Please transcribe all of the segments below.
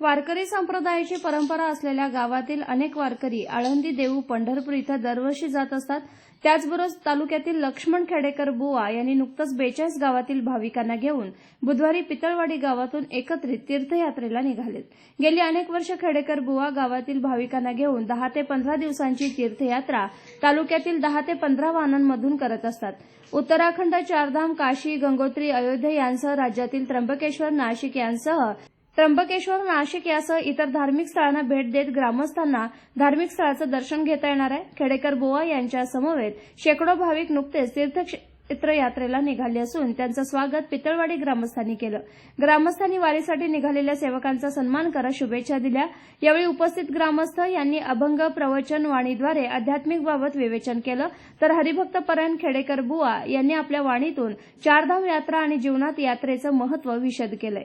वारकरी संप्रदायाची परंपरा असलेल्या गावातील अनेक वारकरी आळंदी देऊ पंढरपूर इथं दरवर्षी जात असतात. त्याचबरोबर तालुक्यातील लक्ष्मण खेडेकर बुवा यांनी नुकतंच बेचाळीस गावातील भाविकांना घेऊन बुधवारी पितळवाडी गावातून एकत्रित तीर्थयात्रेला निघालेत. गेली अनेक वर्ष खेडेकर बुवा गावातील भाविकांना घेऊन दहा ते पंधरा दिवसांची तीर्थयात्रा तालुक्यातील दहा ते पंधरा वाहनांमधून करत असतात. उत्तराखंड चारधाम काशी गंगोत्री अयोध्या यांसह राज्यातील त्र्यंबकेश्वर नाशिक यांसह त्र्यंबकेश्वर नाशिक यासह इतर धार्मिक स्थळांना भेट देत ग्रामस्थांना धार्मिक स्थळाचं दर्शन घेता येणार आहे. खेडेकर बोवा यांच्या समवेत शेकडो भाविक नुकतेच तीर्थक्षेत्र यात्रेला निघाले असून त्यांचं स्वागत पितळवाडी ग्रामस्थांनी केलं. ग्रामस्थांनी वारीसाठी निघालेल्या सेवकांचा सन्मान करत शुभेच्छा दिल्या. यावेळी उपस्थित ग्रामस्थ यांनी अभंग प्रवचन वाणीद्वारे आध्यात्मिक बाबत विवेचन केलं. तर हरिभक्त परायण खेडेकर बुवा यांनी आपल्या वाणीतून चारधाम यात्रा आणि जीवनात यात्रेचं महत्त्व विशद केलं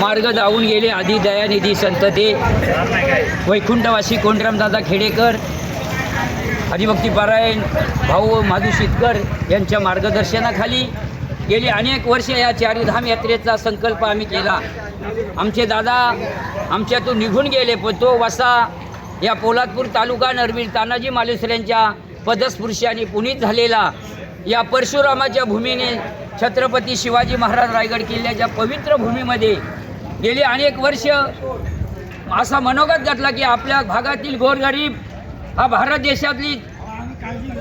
मार्ग धावून गेले. आधी दयानिधी संत ते वैकुंठवासी कोंडरामदादा खेडेकर हरिभक्ती पारायण भाऊ माधू शितकर यांच्या मार्गदर्शनाखाली गेली. अनेक वर्ष या चारीधाम यात्रेचा संकल्प आम्ही केला. आमचे दादा आमच्यातून निघून गेले पण तो वसा या पोलादपूर तालुका नरवीर तानाजी मालुसऱ्यांच्या पदस्पृश्याने पुनीत झालेला. या परशुरामाच्या भूमीने छत्रपती शिवाजी महाराज रायगड किल्ल्याच्या पवित्र भूमीमध्ये गेली अनेक वर्ष असा मनोगत घातला की आपल्या भागातील गोरगरीब हा भारत देशातली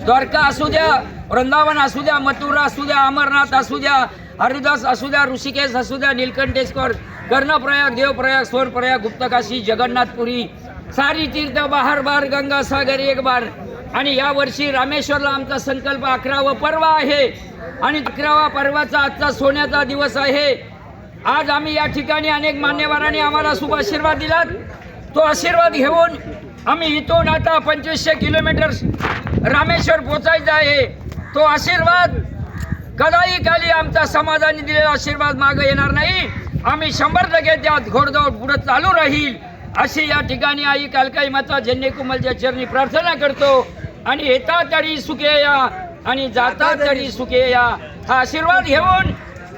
द्वारका असू द्या वृंदावन असू द्या मथुरा असू द्या अमरनाथ असू द्या हरिदास असू द्या ऋषिकेश असू द्या नीलकंठेश्वर कर्णप्रयाग देवप्रयाग स्वरप्रयाग गुप्तकाशी जगन्नाथपुरी सारी तीर्थ बहार बार गंगा सागर एक बार आणि या वर्षी रामेश्वरला आमचा संकल्प अकरावं पर्व आहे. आणि अकरावा पर्वाचा आजचा सोन्याचा दिवस आहे. आज आम्ही या ठिकाणी अनेक मान्यवरांनी आम्हाला शुभ आशीर्वाद दिलात. तो आशीर्वाद घेऊन आम्ही इथून आता पंचवीसशे किलोमीटर रामेश्वर पोचायचं आहे. तो आशीर्वाद कदाही खाली आमचा समाजाने दिलेला आशीर्वाद मागे येणार नाही. आम्ही शंभर टक्के त्यात घोडदौड पुढे चालू राहील. अशी या ठिकाणी आई कालकाई माता जन्यकुमलच्या चरणी प्रार्थना करतो. आणि येता तरी सुखे या आणि जाता तरी सुखे या. हा आशीर्वाद घेऊन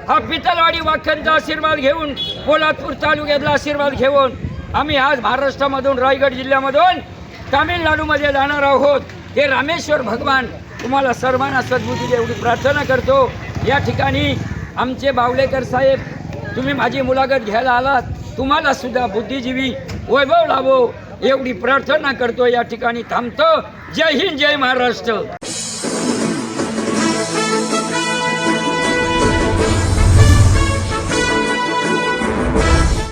हा पितलवाडी वाख्यांचा आशीर्वाद घेऊन पोलादपूर तालुक्यातला आशीर्वाद घेऊन आम्ही आज महाराष्ट्रामधून रायगड जिल्ह्यामधून तामिळनाडूमध्ये जाणार आहोत. हे रामेश्वर भगवान तुम्हाला सर्वांना सद्बुद्धी एवढी प्रार्थना करतो. या ठिकाणी आमचे बावलेकर साहेब तुम्ही माझी मुलाखत घ्यायला आलात. तुम्हाला सुद्धा बुद्धिजीवी वैभव लावो एवढी प्रार्थना करतो या ठिकाणी थांबतो. जय हिंद जय महाराष्ट्र.